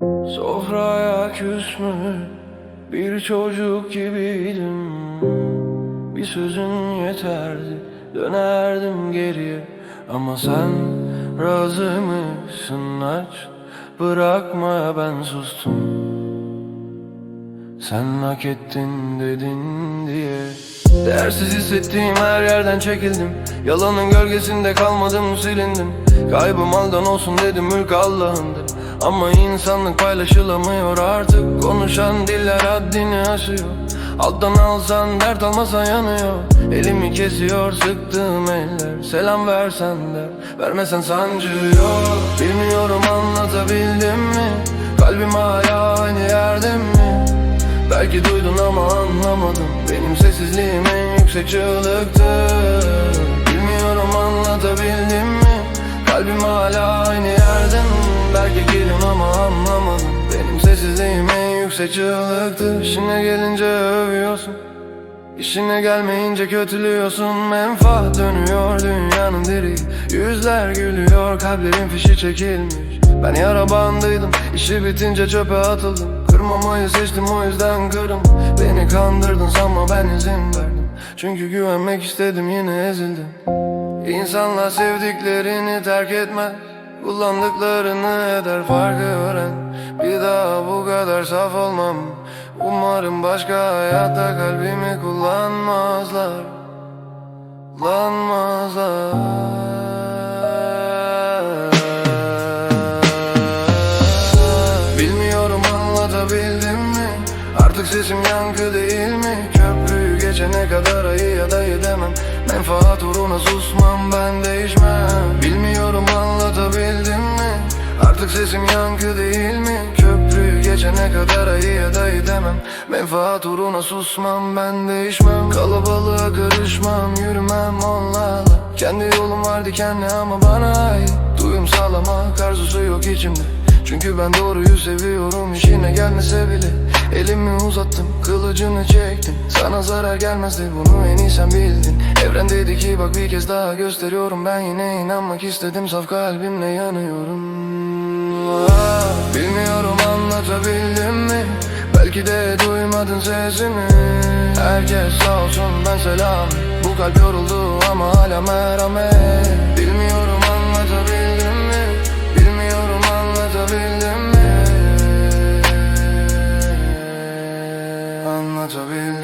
Sofraya küsmüş bir çocuk gibiydim. Bir sözün yeterdi dönerdim geriye. Ama sen razı mısın aç? Bırakmaya ben sustum sen hak ettin dedin diye. Değersiz hissettiğim her yerden çekildim. Yalanın gölgesinde kalmadım silindim Kaybım aldan olsun dedim mülk Allah'ındır. Ama insanlık paylaşılamıyor artık. Konuşan diller haddini aşıyor Alttan alsan dert almasan yanıyor. Elimi kesiyor sıktığım eller. Selam versen de vermesen sancı yok. Bilmiyorum anlatabildim mi? Kalbim hala aynı yerde mi Belki duydun ama anlamadım. Benim sessizliğim en yüksek çığlıktı. Bilmiyorum anlatabildim mi? Kalbim hala aynı yerden Belki girdin ama anlamadım. Benim sessizliğim en yüksek çığlıktı. İşine gelince övüyorsun İşine gelmeyince kötülüyorsun. Menfaat dönüyor dünyanın direği Yüzler gülüyor kalplerin fişi çekilmiş. Ben yara bandıydım işi bitince çöpe atıldım. Kırmamayı seçtim o yüzden kırım. Beni kandırdın sanma ben izin verdim. Çünkü güvenmek istedim yine ezildim. İnsanlar sevdiklerini terk etmez. Kullandıklarını eder farkı öğren. Bir daha bu kadar saf olmam Umarım başka hayatta kalbimi kullanmazlar. Kullanmazlar. Bilmiyorum anlatabildim mi? Artık sesim yankı değil mi? Köprüyü geçene kadar ayı ya da demem Menfaat uğruna susmam ben değişmem. Bilmiyorum anlatabildim mi? Artık sesim yankı değil geçene kadar ayı ya da demem. Menfaat uğruna susmam ben değişmem. Kalabalığa karışmam yürümem onlarla. Kendi yolum var dikenli ama bana ait. Duyum sağlamak arzusu yok içimde. Çünkü ben doğruyu seviyorum işine gelmese bile. Elimi uzattım kılıcını çektim. Sana zarar gelmezdi bunu en iyi sen bildin. Evren dedi ki bak bir kez daha gösteriyorum. Ben yine inanmak istedim saf kalbimle yanıyorum. Ah, Bilmiyorum sesimi Herkes sağ olsun ben selam. Bu kalp yoruldu ama hala merhamet Bilmiyorum anlatabildim mi? Bilmiyorum anlatabildim mi? Anlatabildim